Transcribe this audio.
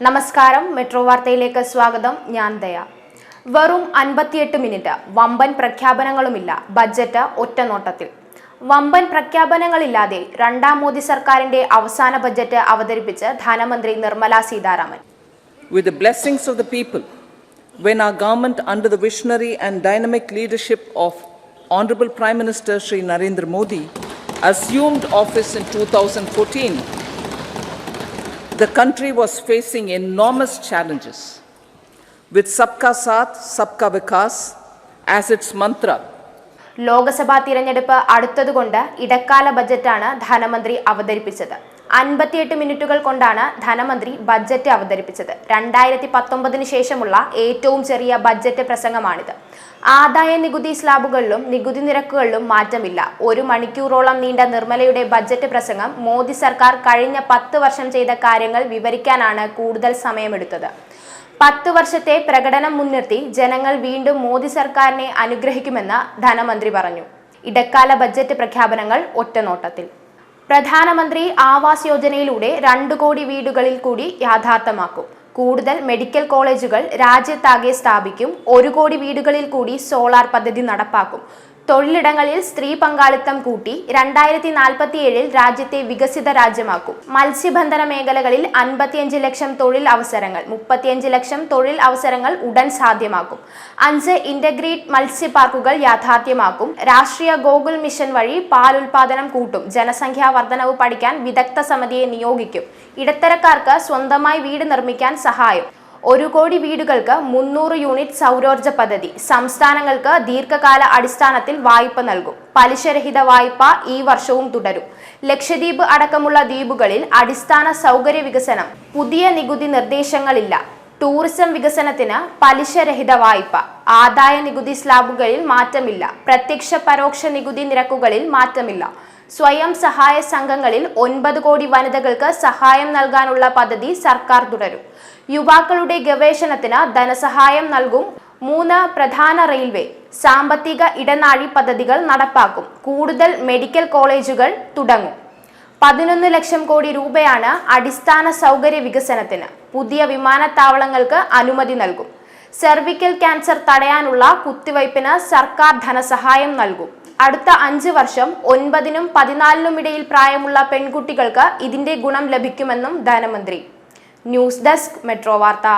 നമസ്കാരം മെട്രോ വാർത്തയിലേക്ക് സ്വാഗതം ഞാൻ ദയ വെറും അൻപത്തിയെട്ട് മിനിറ്റ് വമ്പൻ പ്രഖ്യാപനങ്ങളുമില്ല ബജറ്റ് ഒറ്റനോട്ടത്തിൽ വമ്പൻ പ്രഖ്യാപനങ്ങളില്ലാതെ രണ്ടാം മോദി സർക്കാരിന്റെ അവസാന ബജറ്റ് അവതരിപ്പിച്ച് ധനമന്ത്രി Nirmala Sitharaman with the blessings of the people, when our government, under the visionary and dynamic leadership of Honorable Prime Minister Shri Narendra Modi, assumed office in 2014, the country was facing enormous challenges. With Sabka Saath, Sabka Vikas as its mantra, Lok Sabha തിരഞ്ഞെടുപ്പ് അടുത്തതുകൊണ്ട് ഇടക്കാല ബജറ്റാണ് ധനമന്ത്രി അവതരിപ്പിച്ചത് അൻപത്തിയെട്ട് മിനിറ്റുകൾ കൊണ്ടാണ് ധനമന്ത്രി budget അവതരിപ്പിച്ചത്. രണ്ടായിരത്തി പത്തൊമ്പതിന് ശേഷമുള്ള ഏറ്റവും ചെറിയ ബജറ്റ് പ്രസംഗമാണിത്. ആദായ നികുതി സ്ലാബുകളിലും നികുതി നിരക്കുകളിലും മാറ്റമില്ല. ഒരു മണിക്കൂറോളം നീണ്ട നിർമ്മലയുടെ ബജറ്റ് പ്രസംഗം മോദി സർക്കാർ കഴിഞ്ഞ പത്ത് വർഷം ചെയ്ത കാര്യങ്ങൾ വിവരിക്കാനാണ് കൂടുതൽ സമയമെടുത്തത്. പത്ത് വർഷത്തെ പ്രകടനം മുൻനിർത്തി ജനങ്ങൾ വീണ്ടും മോദി സർക്കാരിനെ അനുഗ്രഹിക്കുമെന്ന് ധനമന്ത്രി പറഞ്ഞു. ഇടക്കാല ബജറ്റ് പ്രഖ്യാപനങ്ങൾ ഒറ്റനോട്ടത്തിൽ. പ്രധാനമന്ത്രി ആവാസ് യോജനയിലൂടെ രണ്ടു കോടി വീടുകളിൽ കൂടി യാഥാർത്ഥ്യമാക്കും. കൂടുതൽ മെഡിക്കൽ കോളേജുകൾ രാജ്യത്താകെ സ്ഥാപിക്കും. ഒരു കോടി വീടുകളിൽ കൂടി സോളാർ പദ്ധതി നടപ്പാക്കും. തൊഴിലിടങ്ങളിൽ സ്ത്രീ പങ്കാളിത്തം കൂട്ടി രണ്ടായിരത്തി നാൽപ്പത്തിയേഴിൽ രാജ്യത്തെ വികസിത രാജ്യമാക്കും. മത്സ്യബന്ധന മേഖലകളിൽ അൻപത്തിയഞ്ച് ലക്ഷം തൊഴിൽ അവസരങ്ങൾ മുപ്പത്തിയഞ്ച് ലക്ഷം തൊഴിൽ അവസരങ്ങൾ ഉടൻ സാധ്യമാക്കും. അഞ്ച് ഇന്റഗ്രേറ്റ് മത്സ്യ പാർക്കുകൾ യാഥാർത്ഥ്യമാക്കും. രാഷ്ട്രീയ ഗോകുൽ മിഷൻ വഴി പാൽ ഉൽപാദനം കൂട്ടും. ജനസംഖ്യാ വർധനവ് പഠിക്കാൻ വിദഗ്ധ സമിതിയെ നിയോഗിക്കും. ഇടത്തരക്കാർക്ക് സ്വന്തമായി വീട് നിർമ്മിക്കാൻ സഹായം. ഒരു കോടി വീടുകൾക്ക് മുന്നൂറ് യൂണിറ്റ് സൗരോർജ പദ്ധതി. സംസ്ഥാനങ്ങൾക്ക് ദീർഘകാല അടിസ്ഥാനത്തിൽ വായ്പ നൽകും. പലിശരഹിത വായ്പ ഈ വർഷവും തുടരും. ലക്ഷദ്വീപ് അടക്കമുള്ള ദ്വീപുകളിൽ അടിസ്ഥാന സൗകര്യ വികസനം. പുതിയ നികുതി നിർദ്ദേശങ്ങളില്ല. ടൂറിസം വികസനത്തിന് പലിശരഹിത വായ്പ. ആദായ നികുതി സ്ലാബുകളിൽ മാറ്റമില്ല. പ്രത്യക്ഷ പരോക്ഷ നികുതി നിരക്കുകളിൽ മാറ്റമില്ല. സ്വയം സഹായ സംഘങ്ങളിൽ ഒൻപത് കോടി വനിതകൾക്ക് സഹായം നൽകാനുള്ള പദ്ധതി സർക്കാർ തുടരും. യുവാക്കളുടെ ഗവേഷണത്തിന് ധനസഹായം നൽകും മൂന്ന് പ്രധാന റെയിൽവേ. സാമ്പത്തിക ഇടനാഴി പദ്ധതികൾ നടപ്പാക്കും. കൂടുതൽ മെഡിക്കൽ കോളേജുകൾ തുടങ്ങും. പതിനൊന്ന് ലക്ഷം കോടി രൂപയാണ് അടിസ്ഥാന സൗകര്യ വികസനത്തിന് പുതിയ വിമാനത്താവളങ്ങൾക്ക് അനുമതി നൽകും. സെർവിക്കൽ ക്യാൻസർ തടയാനുള്ള കുത്തിവയ്പ്പിന് സർക്കാർ ധനസഹായം നൽകും. അടുത്ത അഞ്ച് വർഷം ഒൻപതിനും പതിനാലിനും ഇടയിൽ പ്രായമുള്ള പെൺകുട്ടികൾക്ക് ഇതിന്റെ ഗുണം ലഭിക്കുമെന്നും ധനമന്ത്രി. ന്യൂസ് ഡെസ്ക് മെട്രോ വാർത്ത.